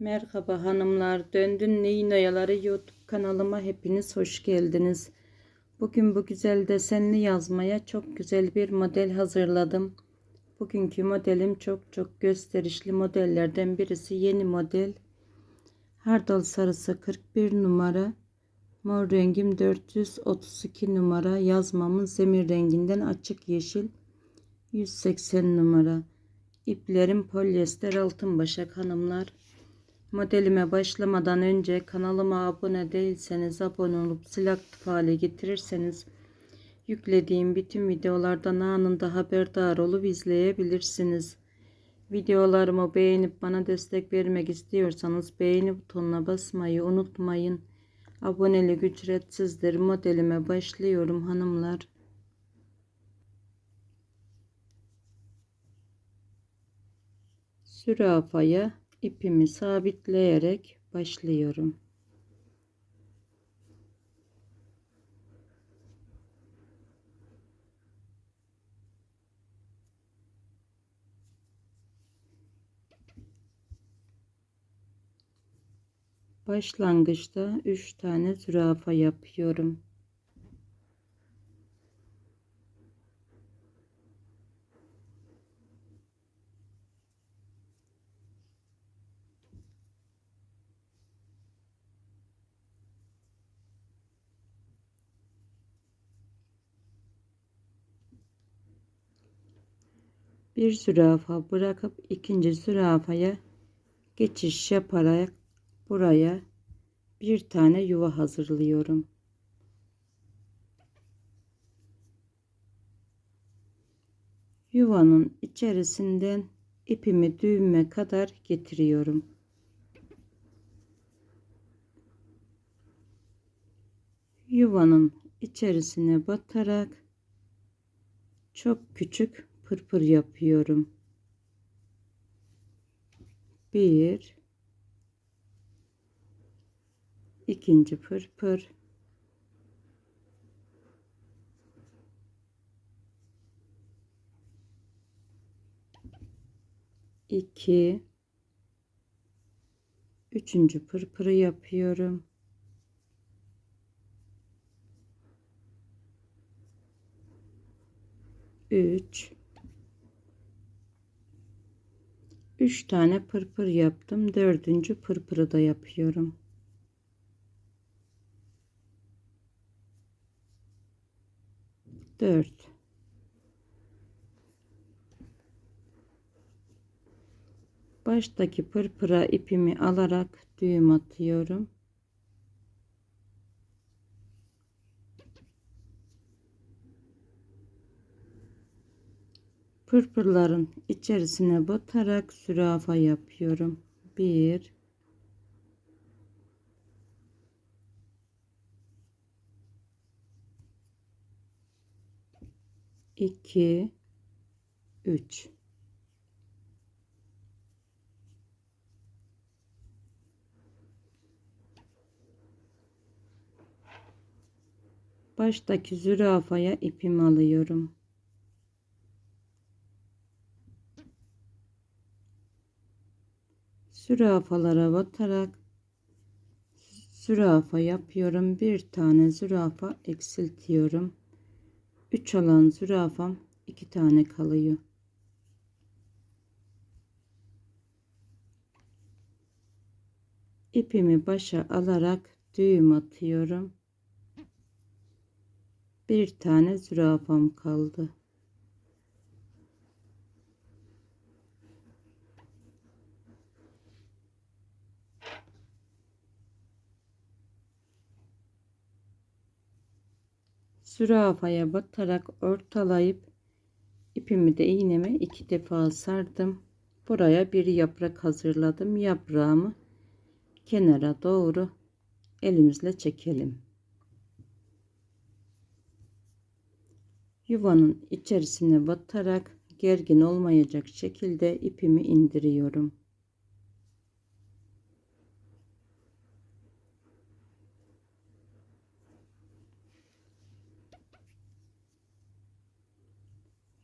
Merhaba hanımlar. Döndün Neyin Oyaları YouTube kanalıma hepiniz hoş geldiniz. Bugün bu güzel desenli yazmaya çok güzel bir model hazırladım. Bugünkü modelim çok çok gösterişli modellerden birisi. Yeni model. Hardal sarısı 41 numara. Mor rengim 432 numara. Yazmamın zemir renginden açık yeşil 180 numara. İplerim polyester altın başak hanımlar. Modelime başlamadan önce kanalıma abone değilseniz abone olup zil aktif hale getirirseniz yüklediğim bütün videolardan anında haberdar olup izleyebilirsiniz. Videolarımı beğenip bana destek vermek istiyorsanız beğeni butonuna basmayı unutmayın. Abonelik ücretsizdir. Modelime başlıyorum hanımlar. Zürafaya ipimi sabitleyerek başlıyorum. Başlangıçta 3 tane zürafa yapıyorum. Bir zürafa bırakıp ikinci zürafaya geçiş yaparak buraya bir tane yuva hazırlıyorum. Yuvanın içerisinden ipimi düğüme kadar getiriyorum. Yuvanın içerisine batarak çok küçük pırpır yapıyorum. Bir ikinci pırpır iki üçüncü pırpırı yapıyorum. Üç 3 tane pırpır yaptım. Dördüncü pırpırı da yapıyorum. Dört. Baştaki pırpıra ipimi alarak düğüm atıyorum. Pırpırların içerisine batarak sürafa yapıyorum. 1 2 3 Baştaki zürafaya ipimi alıyorum. Zürafalara batarak zürafa yapıyorum. Bir tane zürafa eksiltiyorum. 3 olan zürafam 2 tane kalıyor. İpimi başa alarak düğüm atıyorum. Bir tane zürafam kaldı. Zürafaya batarak ortalayıp ipimi de iğneme iki defa sardım. Buraya bir yaprak hazırladım. Yaprağımı kenara doğru elimizle çekelim. Yuvanın içerisine batarak gergin olmayacak şekilde ipimi indiriyorum.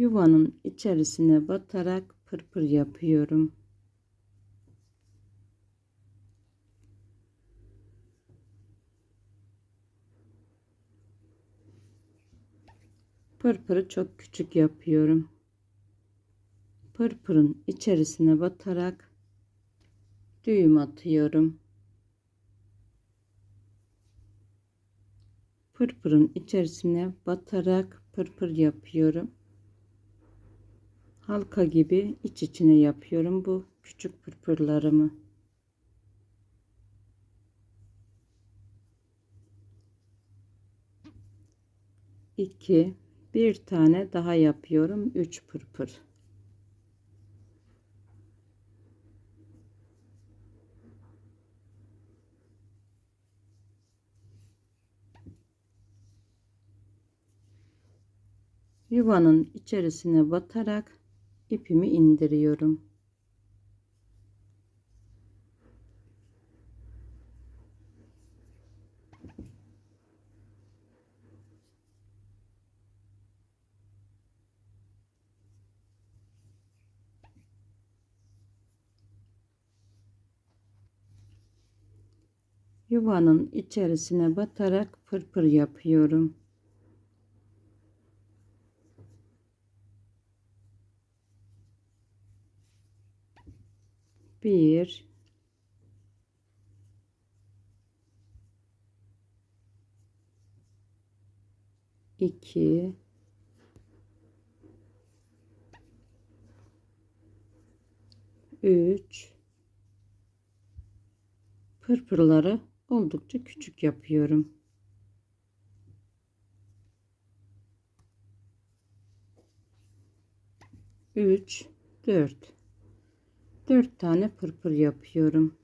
yuvanın içerisine batarak pırpır yapıyorum. Pırpırı çok küçük yapıyorum. Pırpırın içerisine batarak düğüm atıyorum. Pırpırın içerisine batarak pırpır yapıyorum. Halka gibi iç içine yapıyorum bu küçük pırpırlarımı. İki, bir tane daha yapıyorum. Üç pırpır. yuvanın içerisine batarak ipimi indiriyorum. Yuvanın içerisine batarak pırpır yapıyorum. Bir iki üç pırpırları oldukça küçük yapıyorum. Üç, dört. 4 tane pırpır yapıyorum.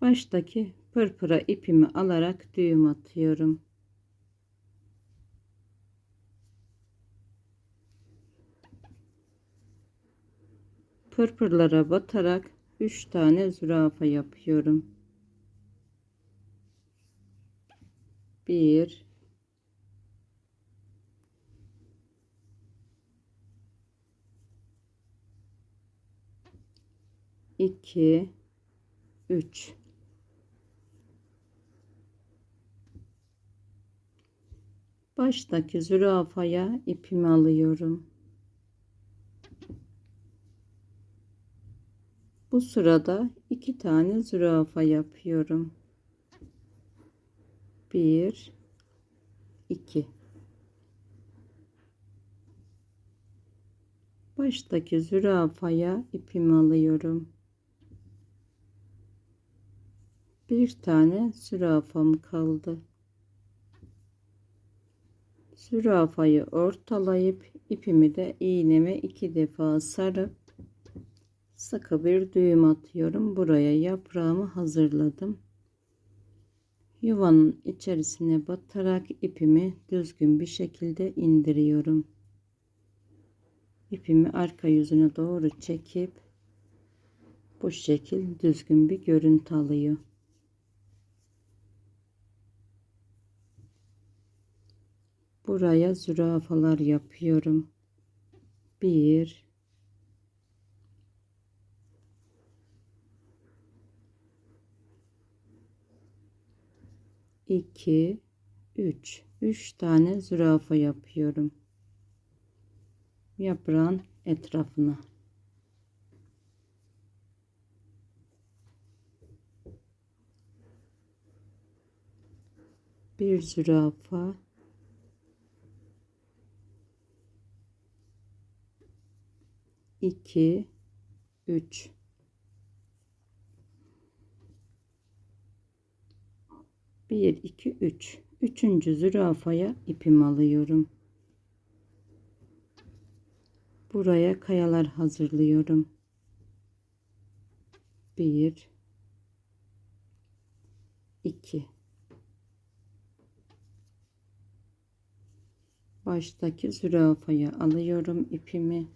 Baştaki pırpıra ipimi alarak düğüm atıyorum. Pırpırlara batarak 3 tane zürafa yapıyorum. 1 2 3 Baştaki zürafaya ipimi alıyorum. Bu sırada iki tane zürafa yapıyorum. 1 2 Baştaki zürafaya ipimi alıyorum. Bir tane zürafam kaldı. Zürafayı ortalayıp ipimi de iğneme iki defa sarıp sıkı bir düğüm atıyorum. Buraya yaprağımı hazırladım. Yuvanın içerisine batarak ipimi düzgün bir şekilde indiriyorum. İpimi arka yüzüne doğru çekip bu şekil düzgün bir görüntü alıyor. Buraya zürafalar yapıyorum. Bir, iki, üç. Üç tane zürafa yapıyorum. Yaprağın etrafına. Bir zürafa 2 3 1 2 3 üçüncü zürafaya ipimi alıyorum. Buraya kayalar hazırlıyorum. 1 2 baştaki zürafaya alıyorum ipimi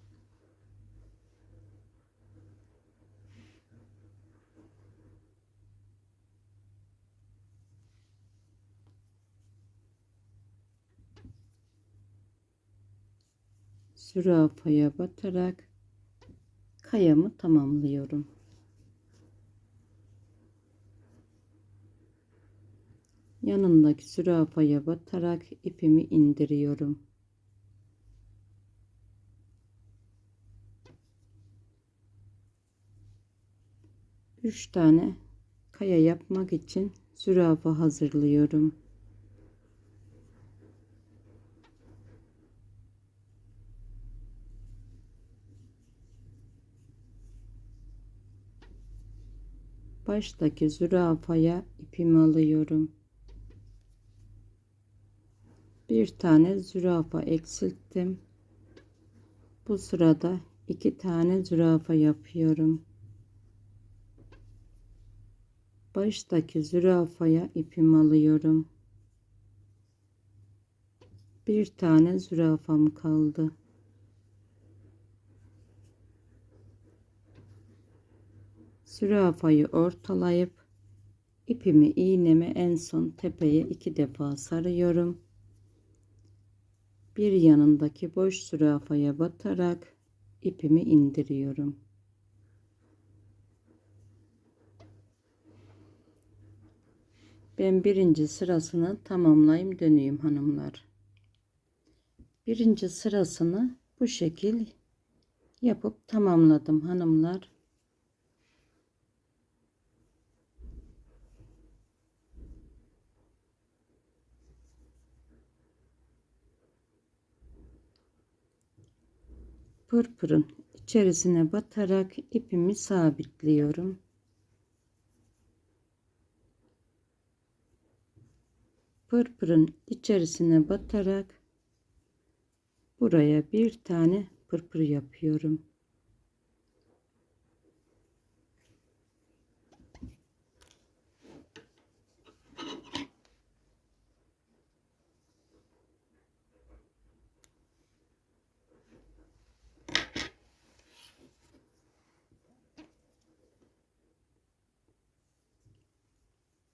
zürafaya batarak kayamı tamamlıyorum. yanındaki zürafaya batarak ipimi indiriyorum. Üç tane kaya yapmak için zürafa hazırlıyorum. Baştaki zürafaya ipimi alıyorum. Bir tane zürafa eksilttim. Bu sırada iki tane zürafa yapıyorum. Baştaki zürafaya ipimi alıyorum. Bir tane zürafam kaldı. Zürafayı ortalayıp ipimi iğneme en son tepeye iki defa sarıyorum. Bir yanındaki boş zürafaya batarak ipimi indiriyorum. Ben birinci sırasını tamamlayayım döneyim hanımlar. Birinci sırasını bu şekil yapıp tamamladım hanımlar. Pırpırın içerisine batarak ipimi sabitliyorum. Pırpırın içerisine batarak buraya bir tane pırpır yapıyorum.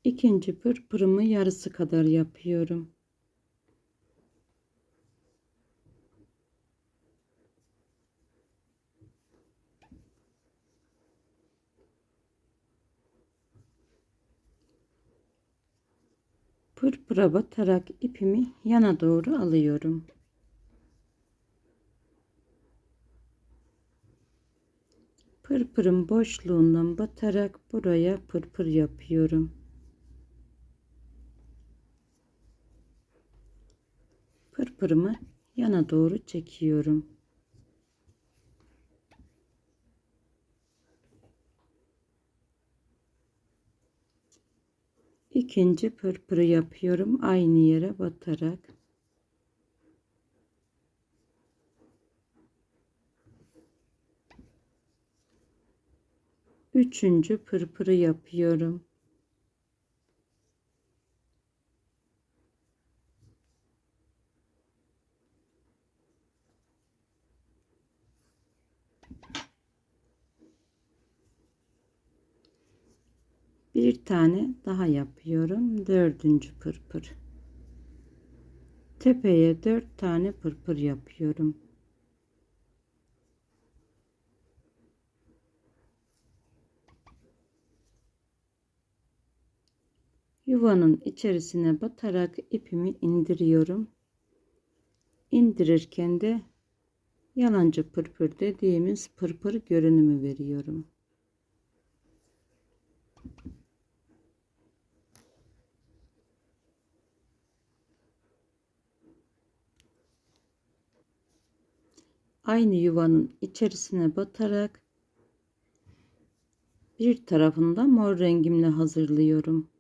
İkinci pırpırımı yarısı kadar yapıyorum. Pırpıra batarak ipimi yana doğru alıyorum. Pırpırın boşluğundan batarak buraya pırpır yapıyorum. Pırpırımı yana doğru çekiyorum. İkinci pırpırı yapıyorum aynı yere batarak. Üçüncü pırpırı yapıyorum. bir tane daha yapıyorum. Dördüncü pırpır. Tepeye dört tane pırpır yapıyorum. Yuvanın içerisine batarak ipimi indiriyorum. İndirirken de yalancı pırpır dediğimiz pırpır görünümü veriyorum aynı yuvanın içerisine batarak bir tarafında mor rengimle hazırlıyorum.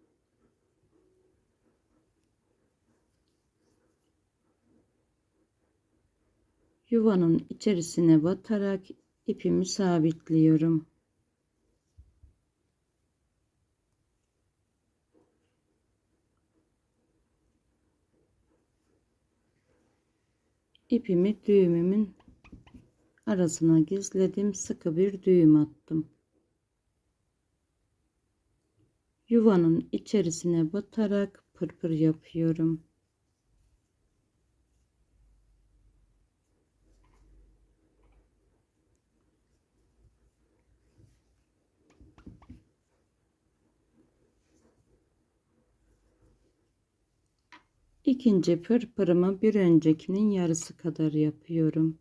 Yuvanın içerisine batarak ipimi sabitliyorum. ipimi düğümümün arasına gizledim sıkı bir düğüm attım yuvanın içerisine batarak pırpır yapıyorum İkinci pırpırımı bir öncekinin yarısı kadar yapıyorum.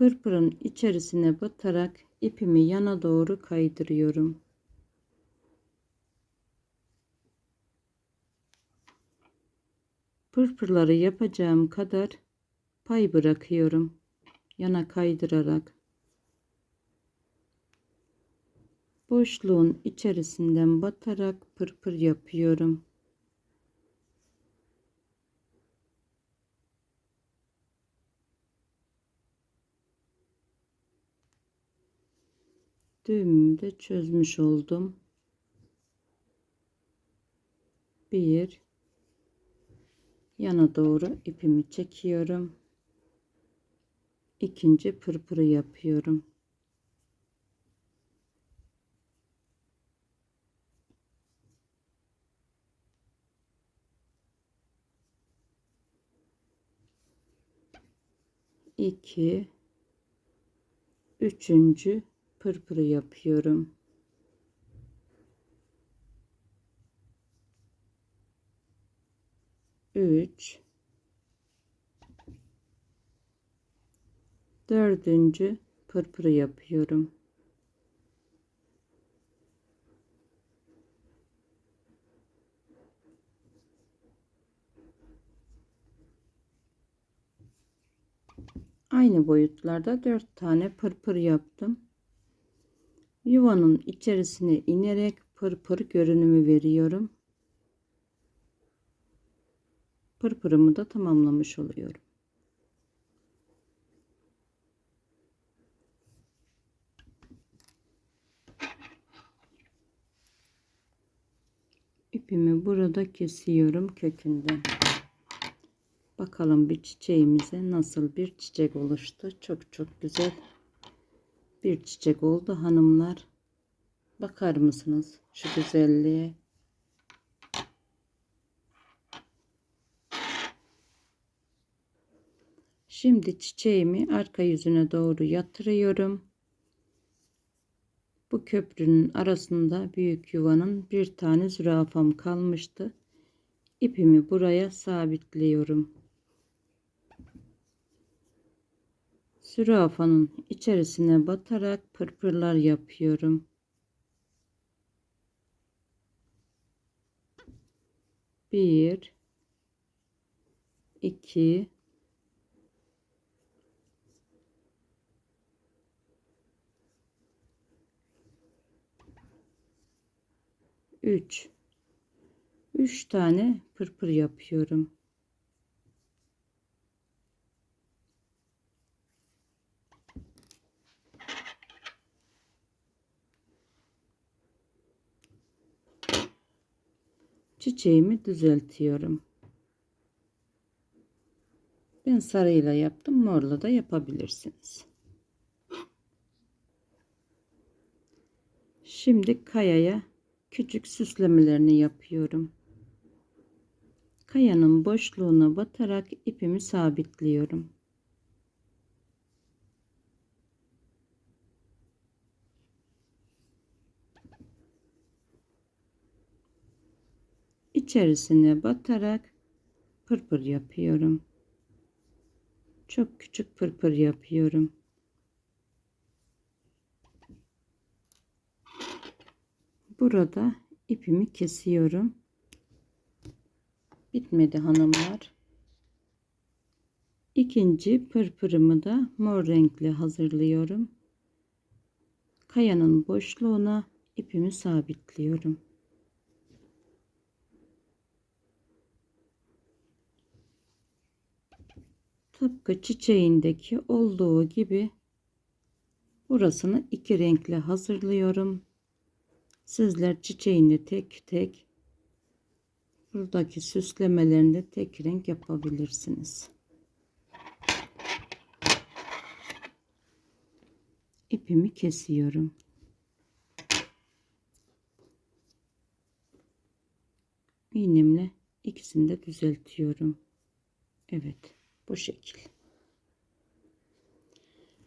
Pırpırın içerisine batarak ipimi yana doğru kaydırıyorum. Pırpırları yapacağım kadar pay bırakıyorum. Yana kaydırarak. Boşluğun içerisinden batarak pırpır yapıyorum. Düğümümü de çözmüş oldum. Bir yana doğru ipimi çekiyorum. İkinci pırpırı yapıyorum. İki, üçüncü pırpırı yapıyorum. Üç, dördüncü pırpırı yapıyorum. Aynı boyutlarda dört tane pırpır yaptım. Yuvanın içerisine inerek pırpır görünümü veriyorum. Pırpırımı da tamamlamış oluyorum. İpimi burada kesiyorum kökünden. Bakalım bir çiçeğimize nasıl bir çiçek oluştu. Çok çok güzel bir çiçek oldu hanımlar. Bakar mısınız şu güzelliğe? Şimdi çiçeğimi arka yüzüne doğru yatırıyorum. Bu köprünün arasında büyük yuvanın bir tane zürafam kalmıştı. İpimi buraya sabitliyorum. Zürafanın içerisine batarak pırpırlar yapıyorum. Bir, iki, üç, üç tane pırpır yapıyorum. Çiçeğimi düzeltiyorum. Ben sarıyla yaptım. Morla da yapabilirsiniz. Şimdi kayaya küçük süslemelerini yapıyorum. Kayanın boşluğuna batarak ipimi sabitliyorum. İçerisine batarak pırpır yapıyorum. Çok küçük pırpır yapıyorum. Burada ipimi kesiyorum. Bitmedi hanımlar. İkinci pırpırımı da mor renkli hazırlıyorum. Kayanın boşluğuna ipimi sabitliyorum. Tıpkı çiçeğindeki olduğu gibi burasını iki renkle hazırlıyorum. Sizler çiçeğini tek tek buradaki süslemelerini de tek renk yapabilirsiniz. İpimi kesiyorum. İğnemle ikisini de düzeltiyorum. Evet bu şekil.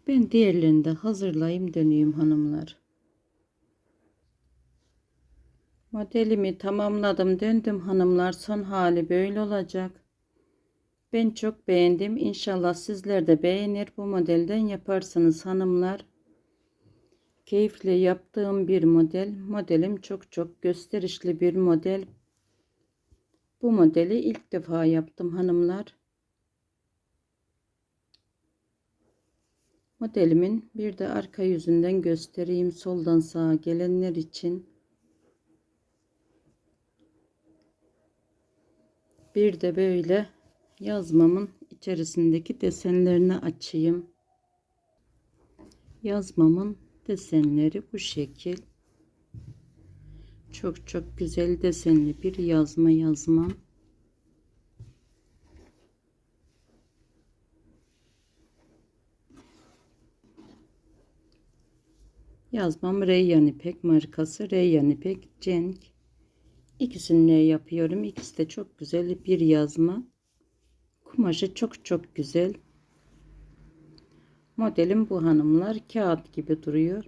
Ben diğerlerini de hazırlayayım döneyim hanımlar. Modelimi tamamladım döndüm hanımlar son hali böyle olacak. Ben çok beğendim. İnşallah sizler de beğenir bu modelden yaparsınız hanımlar. Keyifle yaptığım bir model. Modelim çok çok gösterişli bir model. Bu modeli ilk defa yaptım hanımlar. Modelimin bir de arka yüzünden göstereyim soldan sağa gelenler için. Bir de böyle yazmamın içerisindeki desenlerini açayım. Yazmamın desenleri bu şekil. Çok çok güzel desenli bir yazma yazmam. Yazmam Reyyan İpek markası Reyyan İpek Cenk. İkisini yapıyorum. İkisi de çok güzel bir yazma. Kumaşı çok çok güzel. Modelim bu hanımlar. Kağıt gibi duruyor.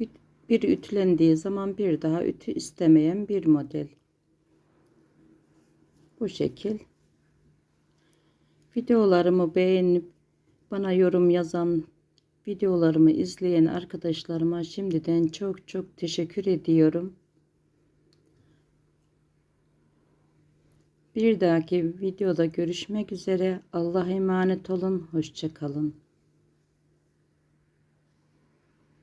Bir, bir ütülendiği zaman bir daha ütü istemeyen bir model. Bu şekil. Videolarımı beğenip bana yorum yazan videolarımı izleyen arkadaşlarıma şimdiden çok çok teşekkür ediyorum. Bir dahaki videoda görüşmek üzere. Allah'a emanet olun. Hoşçakalın.